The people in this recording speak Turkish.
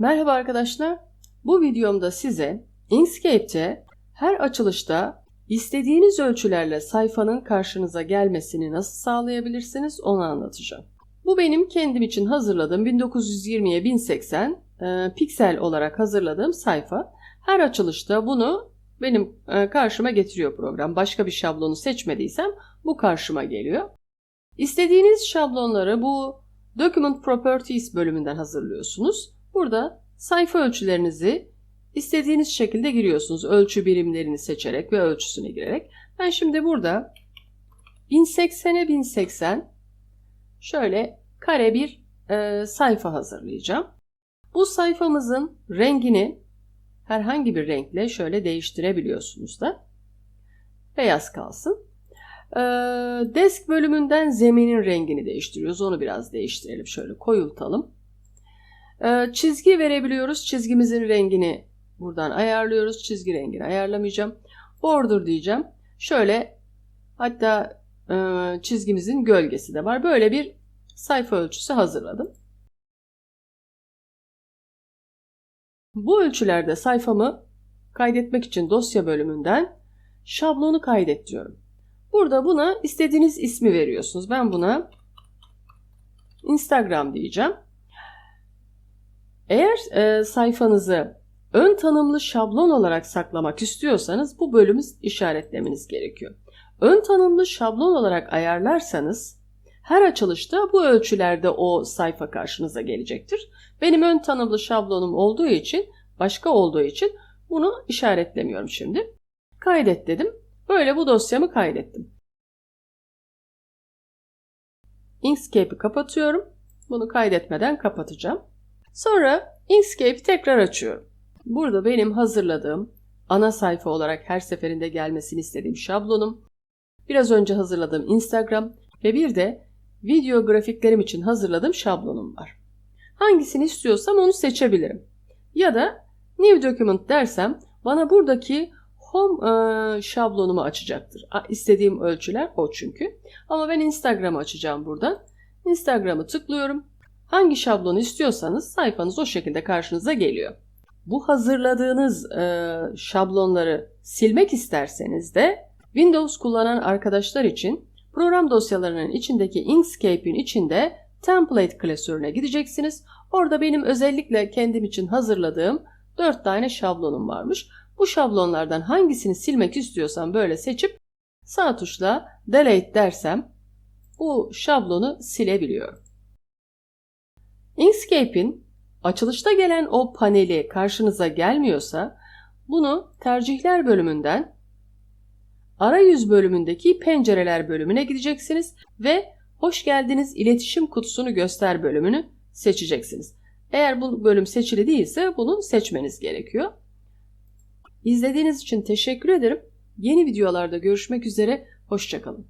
Merhaba arkadaşlar. Bu videomda size Inkscape'te her açılışta istediğiniz ölçülerle sayfanın karşınıza gelmesini nasıl sağlayabilirsiniz onu anlatacağım. Bu benim kendim için hazırladığım 1920'ye 1080 e, piksel olarak hazırladığım sayfa. Her açılışta bunu benim e, karşıma getiriyor program. Başka bir şablonu seçmediysem bu karşıma geliyor. İstediğiniz şablonları bu Document Properties bölümünden hazırlıyorsunuz. Burada sayfa ölçülerinizi istediğiniz şekilde giriyorsunuz. Ölçü birimlerini seçerek ve ölçüsüne girerek. Ben şimdi burada 1080'e 1080 şöyle kare bir e, sayfa hazırlayacağım. Bu sayfamızın rengini herhangi bir renkle şöyle değiştirebiliyorsunuz da. Beyaz kalsın. E, desk bölümünden zeminin rengini değiştiriyoruz. Onu biraz değiştirelim. Şöyle koyultalım. E, çizgi verebiliyoruz. Çizgimizin rengini buradan ayarlıyoruz. Çizgi rengini ayarlamayacağım. Border diyeceğim. Şöyle hatta e, çizgimizin gölgesi de var. Böyle bir sayfa ölçüsü hazırladım. Bu ölçülerde sayfamı kaydetmek için dosya bölümünden şablonu kaydet diyorum. Burada buna istediğiniz ismi veriyorsunuz. Ben buna Instagram diyeceğim. Eğer e, sayfanızı ön tanımlı şablon olarak saklamak istiyorsanız bu bölümü işaretlemeniz gerekiyor. Ön tanımlı şablon olarak ayarlarsanız her açılışta bu ölçülerde o sayfa karşınıza gelecektir. Benim ön tanımlı şablonum olduğu için, başka olduğu için bunu işaretlemiyorum şimdi. Kaydet dedim. Böyle bu dosyamı kaydettim. Inkscape'i kapatıyorum. Bunu kaydetmeden kapatacağım. Sonra Inkscape'i tekrar açıyorum. Burada benim hazırladığım ana sayfa olarak her seferinde gelmesini istediğim şablonum, biraz önce hazırladığım Instagram ve bir de video grafiklerim için hazırladığım şablonum var. Hangisini istiyorsam onu seçebilirim. Ya da New Document dersem bana buradaki Home e, şablonumu açacaktır. İstediğim ölçüler o çünkü. Ama ben Instagram'ı açacağım buradan. Instagram'ı tıklıyorum. Hangi şablonu istiyorsanız sayfanız o şekilde karşınıza geliyor. Bu hazırladığınız e, şablonları silmek isterseniz de Windows kullanan arkadaşlar için program dosyalarının içindeki Inkscape'in içinde template klasörüne gideceksiniz. Orada benim özellikle kendim için hazırladığım 4 tane şablonum varmış. Bu şablonlardan hangisini silmek istiyorsam böyle seçip sağ tuşla delete dersem bu şablonu silebiliyorum. Inkscape'in açılışta gelen o paneli karşınıza gelmiyorsa bunu tercihler bölümünden arayüz bölümündeki pencereler bölümüne gideceksiniz ve hoş geldiniz iletişim kutusunu göster bölümünü seçeceksiniz. Eğer bu bölüm seçili değilse bunu seçmeniz gerekiyor. İzlediğiniz için teşekkür ederim. Yeni videolarda görüşmek üzere, hoşçakalın.